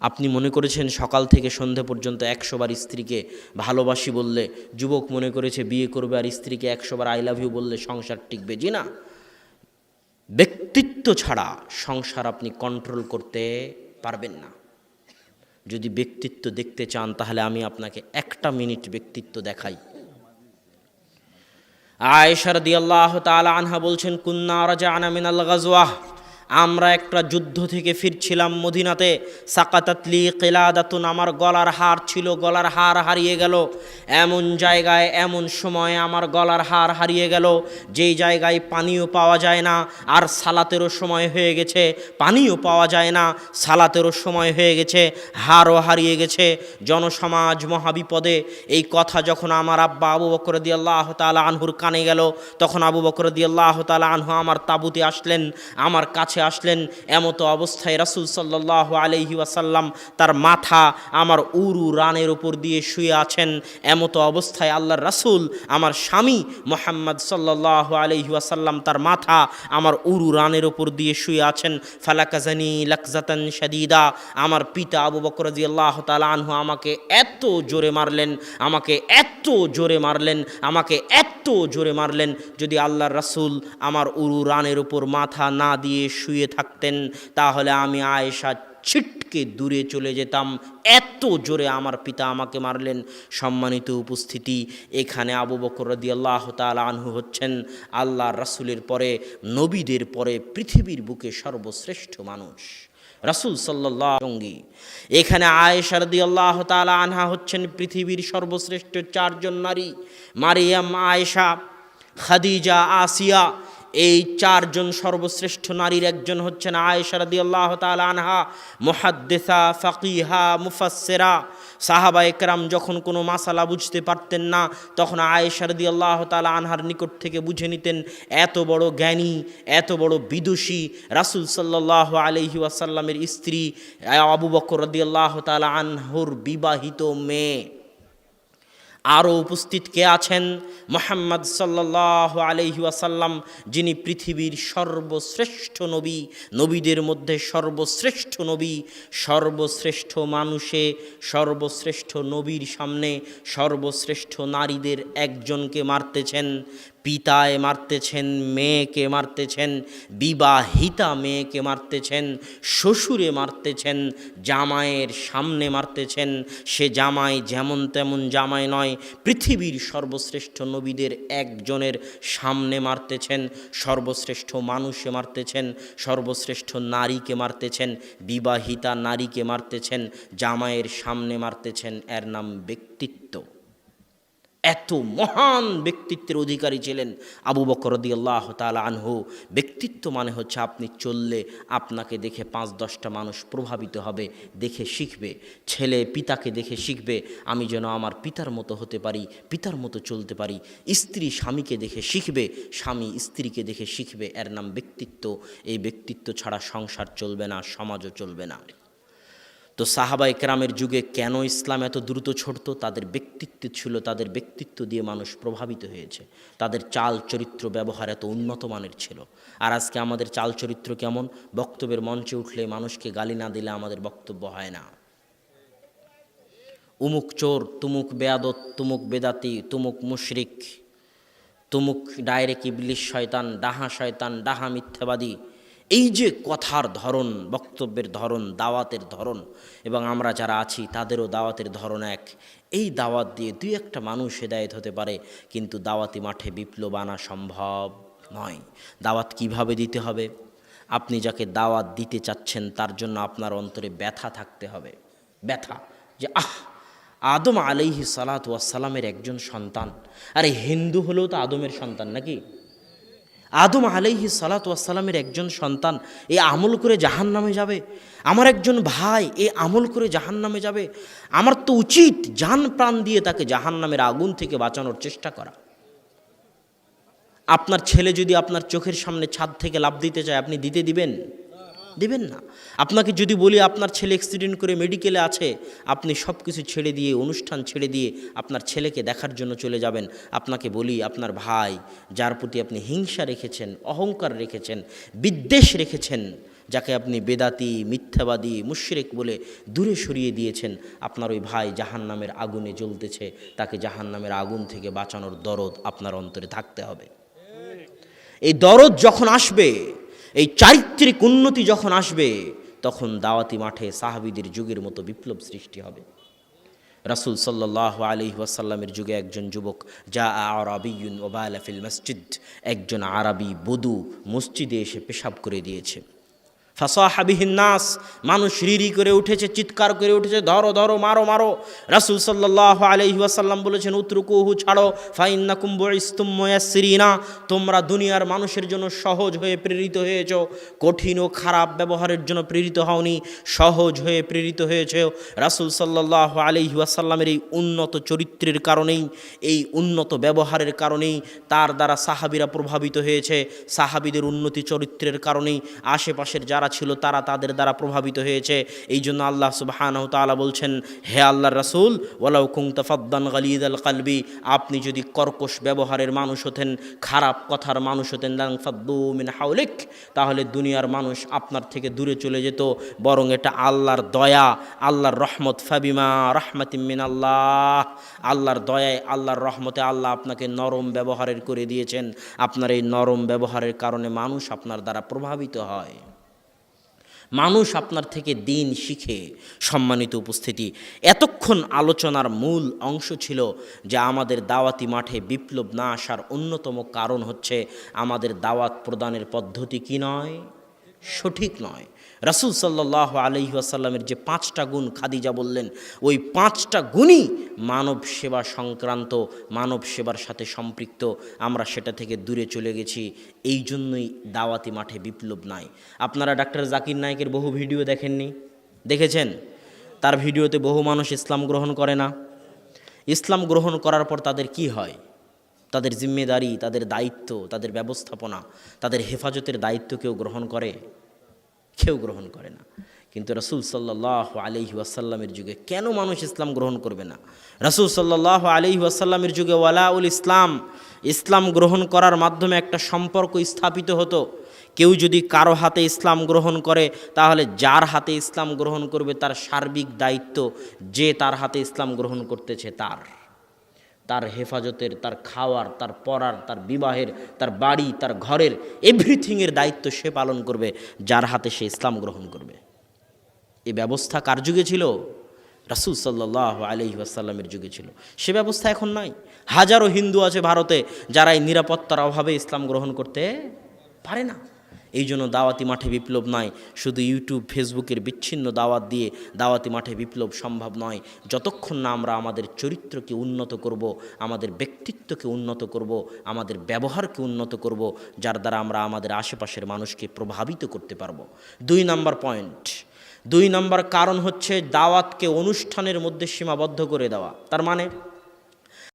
আপনি মনে করেছেন সকাল থেকে সন্ধে পর্যন্ত একশোবার স্ত্রীকে ভালোবাসি বললে, যুবক মনে করেছে বিয়ে করবে আর স্ত্রীকে একশোবার আই লাভ ইউ বললে সংসার টিকবে? জি না। ব্যক্তিত্ব ছাড়া সংসার আপনি কন্ট্রোল করতে পারবেন না। যদি ব্যক্তিত্ব দেখতে চান, তাহলে আমি আপনাকে একটা মিনিট ব্যক্তিত্ব দেখাই। আয়েশার দিয়াল্লাহ তালা আনহা বলছেন, কুন্না রাজা আনা মিনাল গাজওয়াহ আমরা একটা যুদ্ধ থেকে ফিরছিলাম মদিনাতে। সাকাতাতলি কেলাদাতুন, আমার গলার হার ছিল, গলার হার হারিয়ে গেল। এমন জায়গায়, এমন সময় আমার গলার হার হারিয়ে গেল। যেই জায়গায় পানিও পাওয়া যায় না, আর সালাতেরও সময় হয়ে গেছে। পানিও পাওয়া যায় না, সালাতেরও সময় হয়ে গেছে, হারও হারিয়ে গেছে। জনসমাজ মহাবিপদে এই কথা যখন আমার আব্বা আবু বকর দিয়াল্লাহ তালা আনহুর কানে গেল, তখন আবু বকর দিয়াল্লাহ তালা আনহু আমার তাবুতে আসলেন। আমার কাছে আসলেন, এমতো অবস্থায় রাসুল সাল্লাহ আলহি তার মাথা আমার উরু রানের উপর দিয়ে শুয়ে আছেন। এমতো অবস্থায় আল্লাহর রাসুল আমার স্বামী মোহাম্মদ সাল্লাহ আলহি তার মাথা আমার উরু রানের উপর দিয়ে শুয়ে আছেন। ফালাকাজানি লাকজাতান শাদিদা। আমার পিতা আবু বকর আল্লাহ তালা আনহু আমাকে এত জোরে মারলেন, আমাকে এত জোরে মারলেন, আমাকে এত জোরে মারলেন, যদি আল্লাহর রাসুল আমার উরু রানের উপর মাথা না দিয়ে শুয়ে থাকতেন, তাহলে আমি আয়েশা ছিটকে দূরে চলে যেতাম। এত জোরে আমার পিতা আমাকে মারলেন। সম্মানিত উপস্থিতি, এখানে আবু বকর রদি আল্লাহ আনহু হচ্ছেন আল্লাহ রাসুলের পরে, নবীদের পরে পৃথিবীর বুকে সর্বশ্রেষ্ঠ মানুষ। রাসুল সাল্লাহ সঙ্গী এখানে আয়েশা রদি আল্লাহ তালা আনহা হচ্ছেন পৃথিবীর সর্বশ্রেষ্ঠ চারজন নারী। মারিয়াম, আয়েশা, খাদিজা, আসিয়া এই চারজন সর্বশ্রেষ্ঠ নারীর একজন হচ্ছেন আয়েশারদি আল্লাহ তাল আনহা, মোহাদ্দেসা, ফকিহা মুফাসেরা সাহাবা একরাম যখন কোনো মাসালা বুঝতে পারতেন না, তখন আয়েশারদি আল্লাহ তাল আনহার নিকট থেকে বুঝে নিতেন, এত বড় জ্ঞানী, এত বড় বিদুষী রাসুল সাল্লাহ আলহি ওয়াসাল্লামের স্ত্রী আবু বকর রদি আল্লাহ তাল আনহুর বিবাহিত মেয়ে। আরও উপস্থিত কে আছেন? মোহাম্মদ সাল্লাহ আলহি আসাল্লাম যিনি পৃথিবীর সর্বশ্রেষ্ঠ নবী, নবীদের মধ্যে সর্বশ্রেষ্ঠ নবী, সর্বশ্রেষ্ঠ মানুষে, সর্বশ্রেষ্ঠ নবীর সামনে সর্বশ্রেষ্ঠ নারীদের একজনকে মারতেছেন। পিতায় মারতেছেন, মেয়েকে মারতেছেন, বিবাহিতা মেয়েকে মারতেছেন, শ্বশুরে মারতেছেন, জামাইয়ের সামনে মারতেছেন। সে জামাই যেমন তেমন জামাই নয়, পৃথিবীর সর্বশ্রেষ্ঠ নবীদের একজনের সামনে মারতেছেন, সর্বশ্রেষ্ঠ মানুষে মারতেছেন, সর্বশ্রেষ্ঠ নারীকে মারতেছেন, বিবাহিতা নারীকে মারতেছেন, জামাইয়ের সামনে মারতেছেন, এর নাম ব্যক্তিত্ব। এত মহান ব্যক্তিত্বের অধিকারী ছিলেন আবু বকর আল্লাহ তালা আনহু। ব্যক্তিত্ব মানে হচ্ছে আপনি চললে আপনাকে দেখে পাঁচ দশটা মানুষ প্রভাবিত হবে, দেখে শিখবে। ছেলে পিতাকে দেখে শিখবে, আমি যেন আমার পিতার মতো হতে পারি, পিতার মতো চলতে পারি। স্ত্রী স্বামীকে দেখে শিখবে, স্বামী স্ত্রীকে দেখে শিখবে, এর নাম ব্যক্তিত্ব। এই ব্যক্তিত্ব ছাড়া সংসার চলবে না, সমাজও চলবে না। তো সাহাবা একরামের যুগে কেন ইসলাম এত দ্রুত ছড়ত? তাদের ব্যক্তিত্ব ছিল, তাদের ব্যক্তিত্ব দিয়ে মানুষ প্রভাবিত হয়েছে। তাদের চাল চরিত্র ব্যবহার এত উন্নত মানের ছিল। আর আজকে আমাদের চাল চরিত্র কেমন? বক্তব্যের মঞ্চে উঠলে মানুষকে গালি না দিলে আমাদের বক্তব্য হয় না। উমুক চোর, তুমুক বেয়াদত তুমুক বেদাতি, তুমুক মুশরিক, তুমুক ডাইরেক্ট ইবলিশ শয়তান, ডাহা শয়তান, ডাহা মিথ্যাবাদী এই যে কথার ধরন, বক্তব্যের ধরন, দাওয়াতের ধরন, এবং আমরা যারা আছি তাদেরও দাওয়াতের ধরন এক। এই দাওয়াত দিয়ে দুই একটা মানুষ হেদায়ত হতে পারে, কিন্তু দাওয়াতি মাঠে বিপ্লব আনা সম্ভব নয়। দাওয়াত কীভাবে দিতে হবে? আপনি যাকে দাওয়াত দিতে চাচ্ছেন, তার জন্য আপনার অন্তরে ব্যথা থাকতে হবে। ব্যথা যে, আহ, আদম আলাইহি সালাত ওয়াসালামের একজন সন্তান। আরে হিন্দু হলেও তো আদমের সন্তান নাকি? আদম আলাইহি সালাত ওয়াসালামের একজন সন্তান, এ আমল করে জাহান নামে যাবে। আমার একজন ভাই, এ আমল করে জাহান নামে যাবে। আমার তো উচিত জান প্রাণ দিয়ে তাকে জাহান নামের আগুন থেকে বাঁচানোর চেষ্টা করা। আপনার ছেলে যদি আপনার চোখের সামনে ছাদ থেকে লাভ দিতে চায়, আপনি দিতে দিবেন? দেবেন না। আপনাকে যদি বলি আপনার ছেলে অ্যাক্সিডেন্ট করে মেডিকেলে আছে, আপনি সব কিছু ছেড়ে দিয়ে, অনুষ্ঠান ছেড়ে দিয়ে আপনার ছেলেকে দেখার জন্য চলে যাবেন। আপনাকে বলি, আপনার ভাই, যার প্রতি আপনি হিংসা রেখেছেন, অহংকার রেখেছেন, বিদ্বেষ রেখেছেন, যাকে আপনি বেদাতি, মিথ্যাবাদী, মুশরিক বলে দূরে সরিয়ে দিয়েছেন, আপনার ওই ভাই জাহান নামের আগুনে জ্বলতেছে, তাকে জাহান নামের আগুন থেকে বাঁচানোর দরদ আপনার অন্তরে থাকতে হবে। এই দরদ যখন আসবে এই চারিত্রিক উন্নতি যখন আসবে, তখন দাওয়াতি মাঠে সাহাবিদের যুগের মতো বিপ্লব সৃষ্টি হবে। রাসুল সাল্লাহ আলি ওয়াসাল্লামের যুগে একজন যুবক যা আরবিউন ওবায়লাফিল মসজিদ, একজন আরবি বধু মসজিদে এসে পেশাব করে দিয়েছে। ফাসাহাবিহিন নাস, মানুষ রিরি করে উঠেছে, চিৎকার করে উঠেছে, ধরো ধরো, মারো মারো। রাসুল সাল্লাহ আলহি ওয়াসাল্লাম বলেছেন, উত্রুকুহু ছাড়ো ফাইন্না কুম্ব ইস্তুময়াসিরিনা তোমরা দুনিয়ার মানুষের জন্য সহজ হয়ে প্রেরিত হয়েছ, কঠিন ও খারাপ ব্যবহারের জন্য প্রেরিত হওনি, সহজ হয়ে প্রেরিত হয়েছে। রাসুল সাল্লাহ আলহি ওয়াসাল্লামের এই উন্নত চরিত্রের কারণেই, এই উন্নত ব্যবহারের কারণেই তার দ্বারা সাহাবিরা প্রভাবিত হয়েছে। সাহাবিদের উন্নতি চরিত্রের কারণেই আশেপাশের যারা ছিল তারা তাদের দ্বারা প্রভাবিত হয়েছে। এই জন্য আল্লাহ তালা বলছেন, হে আল্লাহ রাসুল ওলাউ কুংতা ফদ্দান গালিদ আল কালবি, আপনি যদি কর্কশ ব্যবহারের মানুষ হতেন, খারাপ কথার মানুষ হতেন মিন হাউলিক তাহলে দুনিয়ার মানুষ আপনার থেকে দূরে চলে যেত। বরং এটা আল্লাহর দয়া, আল্লাহর রহমত, ফাবিমা রহমাতিম মিন আল্লাহ আল্লাহর দয়ায়, আল্লাহর রহমতে আল্লাহ আপনাকে নরম ব্যবহারের করে দিয়েছেন। আপনার এই নরম ব্যবহারের কারণে মানুষ আপনার দ্বারা প্রভাবিত হয়। মানুষ আপনার থেকে দিন শিখে সম্মানিত উপস্থিতি। এতক্ষণ আলোচনার মূল অংশ ছিল যে আমাদের দাওয়াতি মাঠে বিপ্লব না আসার অন্যতম কারণ হচ্ছে আমাদের দাওয়াত প্রদানের পদ্ধতি কি নয়? সঠিক নয়। রাসুল সাল্লাহ আলহি আসাল্লামের যে পাঁচটা গুণ খাদিজা বললেন, ওই পাঁচটা গুণই মানব সেবা সংক্রান্ত, মানব সেবার সাথে সম্পৃক্ত। আমরা সেটা থেকে দূরে চলে গেছি। এই জন্যই দাওয়াতি মাঠে বিপ্লব নাই। আপনারা ডাক্তার জাকির নায়কের বহু ভিডিও দেখেননি? দেখেছেন? তার ভিডিওতে বহু মানুষ ইসলাম গ্রহণ করে না। ইসলাম গ্রহণ করার পর তাদের কি হয়? তাদের জিম্মেদারি, তাদের দায়িত্ব, তাদের ব্যবস্থাপনা, তাদের হেফাজতের দায়িত্ব কেউ গ্রহণ করে? কেউ গ্রহণ করে না। কিন্তু রসুল সাল্লাহ আলহি ওয়াসাল্লামের যুগে কেন মানুষ ইসলাম গ্রহণ করবে না? রসুল সাল্লাহ আলহি ওয়াসাল্লামের যুগে ওয়ালাউল ইসলাম ইসলাম গ্রহণ করার মাধ্যমে একটা সম্পর্ক স্থাপিত হতো। কেউ যদি কারও হাতে ইসলাম গ্রহণ করে, তাহলে যার হাতে ইসলাম গ্রহণ করবে তার সার্বিক দায়িত্ব, যে তার হাতে ইসলাম গ্রহণ করতেছে তার। তার হেফাজতের, তার খাওয়ার, তার পড়ার, তার বিবাহের, তার বাড়ি, তার ঘরের এভরিথিংয়ের দায়িত্ব সে পালন করবে, যার হাতে সে ইসলাম গ্রহণ করবে। এ ব্যবস্থা কার যুগে ছিল? রাসুল সাল্লাহ আলহি আসাল্লামের যুগে ছিল। সে ব্যবস্থা এখন নাই। হাজারো হিন্দু আছে ভারতে যারা এই নিরাপত্তার অভাবে ইসলাম গ্রহণ করতে পারে না। এই জন্য দাওয়াতি মাঠে বিপ্লব নয়। শুধু ইউটিউব ফেসবুকের বিচ্ছিন্ন দাওয়াত দিয়ে দাওয়াতি মাঠে বিপ্লব সম্ভব নয়। যতক্ষণ না আমরা আমাদের চরিত্রকে উন্নত করব, আমাদের ব্যক্তিত্বকে উন্নত করব, আমাদের ব্যবহারকে উন্নত করব, যার দ্বারা আমরা আমাদের আশেপাশের মানুষকে প্রভাবিত করতে পারব। দুই নাম্বার পয়েন্ট। দুই নাম্বার কারণ হচ্ছে দাওয়াতকে অনুষ্ঠানের মধ্যে সীমাবদ্ধ করে দেওয়া। তার মানে